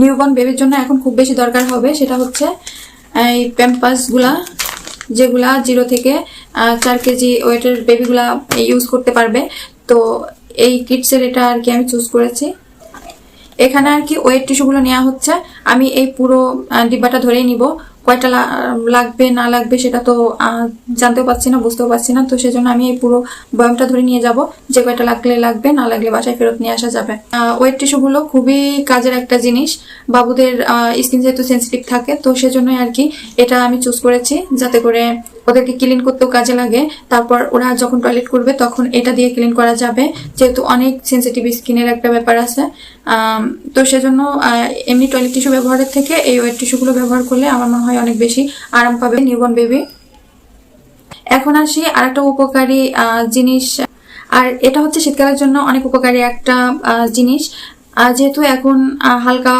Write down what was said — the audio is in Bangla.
নিউবর্ন বেবির জন্য এখন খুব বেশি দরকার হবে, সেটা হচ্ছে, এই প্যাম্পাসগুলা যেগুলা জিরো থেকে চার কেজি ওয়েটের বেবিগুলা ইউজ করতে পারবে। তো এই কিটসের এটা আর কি আমি চুজ করেছি। এখানে আর কি ওয়েট টিস্যুগুলো নেওয়া হচ্ছে। আমি এই পুরো ডিব্বাটা ধরেই নিব। কয়টা লাগবে, না লাগবে সেটা তো জানতেও পারছি না, বুঝতেও পারছি না। তো সেজন্য আমি এই পুরো বয়ামটা ধরে নিয়ে যাব যে কয়টা লাগলে লাগবে, না লাগলে বাসায় ফেরত নিয়ে আসা যাবে। ওয়েট টিস্যুগুলো খুবই কাজের একটা জিনিস। বাবুদের স্কিন যেহেতু সেন্সিটিভ থাকে, তো সেজন্যই আর কি এটা আমি চুজ করেছি, যাতে করে ওদেরকে ক্লিন করতেও কাজে লাগে। তারপর ওরা যখন টয়লেট করবে, তখন এটা দিয়ে ক্লিন করা যাবে। যেহেতু অনেক সেন্সিটিভ স্কিনের একটা ব্যাপার আছে। তো সেজন্য এমনি টয়লেট টিস্যু ব্যবহারের থেকে এই ওয়েট টিস্যুগুলো ব্যবহার করলে আমার মনে হয় অনেক বেশি আরাম পাবে নিউবর্ন বেবি এখন আসি আর একটা উপকারী জিনিস। আর এটা হচ্ছে শীতকালের জন্য অনেক উপকারী একটা জিনিস। যেহেতু এখন হালকা